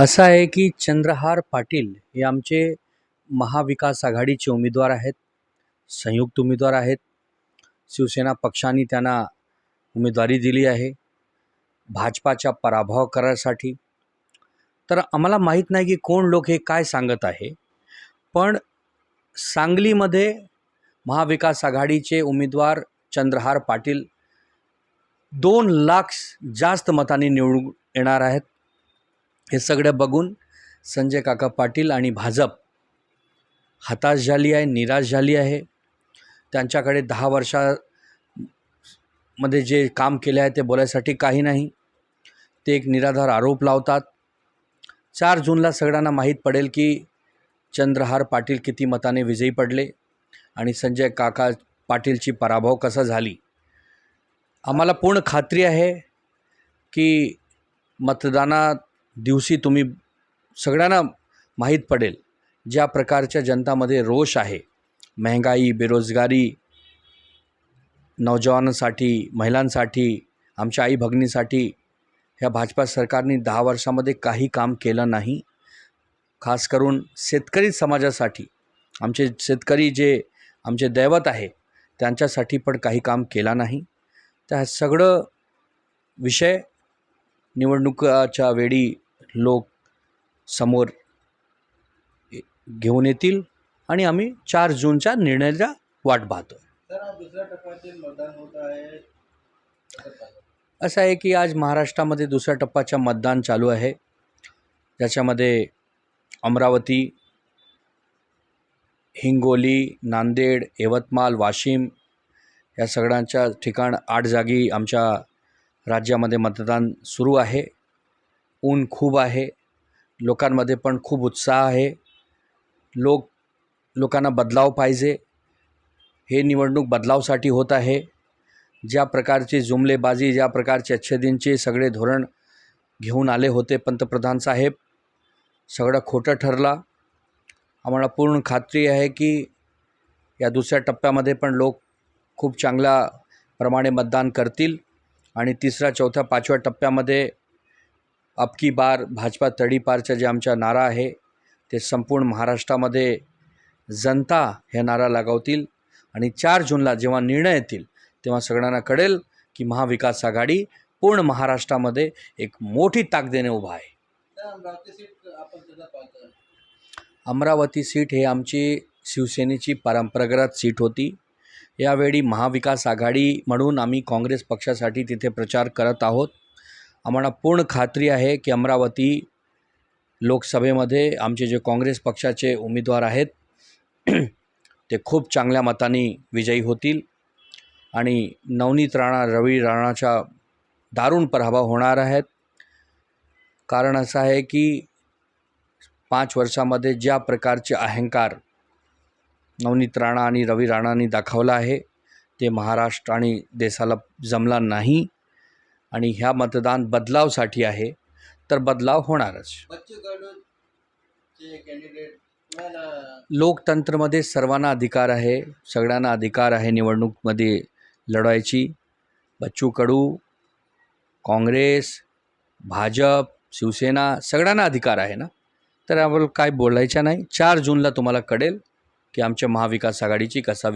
असं आहे की चंद्रहार पाटील हे आमचे महाविकास आघाडीचे उमेदवार आहेत संयुक्त उमेदवार आहेत. शिवसेना पक्षाने त्यांना उमेदवारी दिली आहे भाजपाच्या पराभव करायसाठी. तर आम्हाला माहीत नाही की कोण लोक हे काय सांगत आहे पण सांगलीमध्ये महाविकास आघाडीचे उमेदवार चंद्रहार पाटील दोन लाख जास्त मतांनी निवडून येणार आहेत. हे सगळं बघून संजय काका पाटील आणि भाजप हताश झाली आहे निराश झाली आहे. त्यांच्याकडे दहा वर्षामध्ये जे काम केले आहे ते बोलायसाठी काही नाही. ते एक निराधार आरोप लावतात. चार जूनला सगळ्यांना माहीत पडेल की चंद्रहार पाटील किती मताने विजयी पडले आणि संजय काका पाटीलची पराभव कसा झाली. आम्हाला पूर्ण खात्री आहे की मतदानात दिवशी तुम्ही सगळ्यांना माहीत पडेल ज्या प्रकारच्या जनतामध्ये रोष आहे. महंगाई बेरोजगारी नौजवानांसाठी महिलांसाठी आमच्या आई भगिनीसाठी ह्या भाजपा सरकारने दहा वर्षामध्ये काही काम केलं नाही. खास करून शेतकरी समाजासाठी. आमचे शेतकरी जे आमचे दैवत आहे त्यांच्यासाठी पण काही काम केला नाही. त्या सगळं विषय निवडणुकाच्या वेळी लोक समोर घेऊन येतील आणि आम्ही चार जूनच्या निर्णयाच्या वाट पाहतो? असं आहे की आज महाराष्ट्रामध्ये दुसऱ्या टप्प्याचं मतदान चालू आहे. ज्याच्यामध्ये अमरावती हिंगोली नांदेड यवतमाळ वाशिम या सगळ्यांच्या ठिकाण आठ जागी आमच्या राज्यामध्ये मतदान सुरू आहे. ऊन खूप आहे. लोकांमध्ये पण खूप उत्साह आहे. लोक लोकांना बदलाव पाहिजे. हे निवडणूक बदलावसाठी होत आहे. ज्या प्रकारची जुमलेबाजी ज्या प्रकारचे अच्छेदींचे सगळे धोरण घेऊन आले होते पंतप्रधान साहेब सगळं खोटं ठरला. आम्हाला पूर्ण खात्री आहे की या दुसऱ्या टप्प्यामध्ये पण लोक खूप चांगल्या प्रमाणे मतदान करतील आणि तिसऱ्या चौथ्या पाचव्या टप्प्यामध्ये अबकी बार भाजपा तडीपारचा जे आमचा नारा आहे ते संपूर्ण महाराष्ट्रामध्ये जनता हे नारा लगावतील आणि चार जूनला जेव्हा निर्णय येतील तेव्हा सगळ्यांना कळेल की महाविकास आघाडी पूर्ण महाराष्ट्रामध्ये एक मोठी ताकदीने उभा आहे. अमरावती सीट हे आमची शिवसेनेची परंपरागत सीट होती. यावेळी महाविकास आघाडी म्हणून आम्ही काँग्रेस पक्षासाठी तिथे प्रचार करत आहोत. आम्हाला पूर्ण खात्री आहे की अमरावती लोकसभेमध्ये आमचे जे काँग्रेस पक्षाचे उमेदवार आहेत ते खूप चांगल्या मताने विजयी होतील आणि नवनीत राणा रवी राणाचा दारुण पराभव होणार आहेत. कारण असं आहे की पाच वर्षामध्ये ज्या प्रकारचे अहंकार नवनीत राणा आणि रवी राणांनी दाखवला आहे ते महाराष्ट्र आणि देशाला जमला नाही. आणि ह्या मतदान बदलावसाठी आहे तर बदलाव होणारच. लोकतंत्रमध्ये सर्वांना अधिकार आहे सगळ्यांना अधिकार आहे निवडणूकमध्ये लढवायची. बच्चू कडू काँग्रेस भाजप शिवसेना सगळ्यांना अधिकार आहे ना? तर आम्हाला काय बोलायचं नाही. चार जूनला तुम्हाला कळेल की आमच्या महाविकास आघाडीची कसा